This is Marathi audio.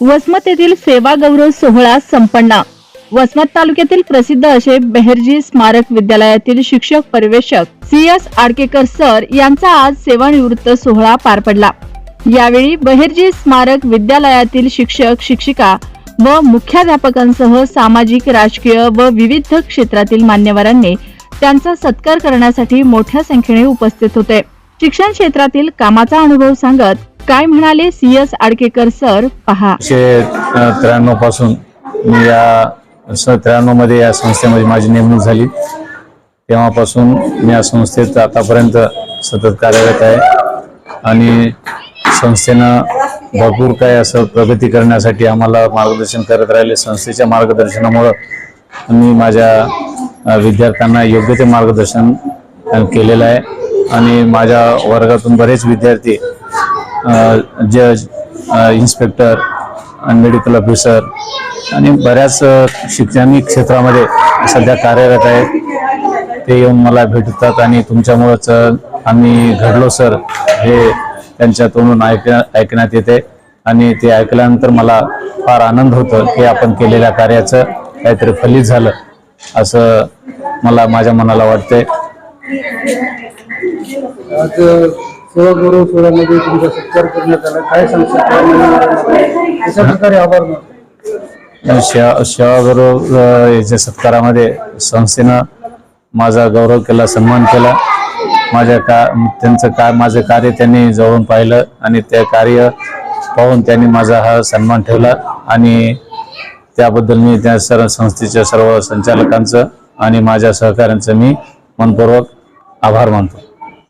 वसमत येथील सेवा गौरव सोहळा संपन्न. वसमत तालुक्यातील प्रसिद्ध असे बेहरजी स्मारक विद्यालयातील शिक्षक पर्यवेक्षक सी एस आडकेकर सर यांचा आज सेवानिवृत्त सोहळा पार पडला. यावेळी बहिर्जी स्मारक विद्यालयातील शिक्षक शिक्षिका व मुख्याध्यापकांसह सामाजिक राजकीय व विविध क्षेत्रातील मान्यवरांनी त्यांचा सत्कार करण्यासाठी मोठ्या संख्येने उपस्थित होते. शिक्षण क्षेत्रातील कामाचा अनुभव सांगत काय म्हणाले सी एस आडकेकर सर? पहा. त्र्याण्णवपासून मी या त्र्याण्णवमध्ये या संस्थेमध्ये माझी नेमणूक झाली. तेव्हापासून मी या संस्थेत आतापर्यंत सतत कार्यरत आहे. आणि संस्थेनं भरपूर काही असं प्रगती करण्यासाठी आम्हाला मार्गदर्शन करत राहिले. संस्थेच्या मार्गदर्शनामुळं मी माझ्या विद्यार्थ्यांना योग्य ते मार्गदर्शन केलेलं आहे. आणि माझ्या वर्गातून बरेच विद्यार्थी जज इन्स्पेक्टर आणि मेडिकल ऑफिसर आणि बऱ्याच अ, शैक्षणिक क्षेत्रामध्ये सध्या कार्यरत आहेत. ते येऊन मला भेटतात आणि तुमच्यामुळंच आम्ही घडलो सर. हे त्यांच्या तोंडून ऐक ऐकण्यात येते आणि ते ऐकल्यानंतर मला फार आनंद होतो की आपण केलेल्या कार्याचं काहीतरी फलित झालं असं मला माझ्या मनाला वाटते आज सेवागौरव सोहळ्यामध्ये तुमचा सत्कार करण्यात आला. काय सांगतो कशा प्रकारे आभार मानतो? सेवा याच्या सत्कारामध्ये संस्थेनं माझा गौरव केला सन्मान केला. माझ्या का त्यांचं का माझं कार्य त्यांनी जवळून पाहिलं आणि ते कार्य पाहून त्यांनी माझा हा सन्मान ठेवला आणि त्याबद्दल मी त्या सर्व संस्थेच्या सर्व संचालकांचं आणि माझ्या सहकाऱ्यांचं मी मनपूर्वक आभार मानतो.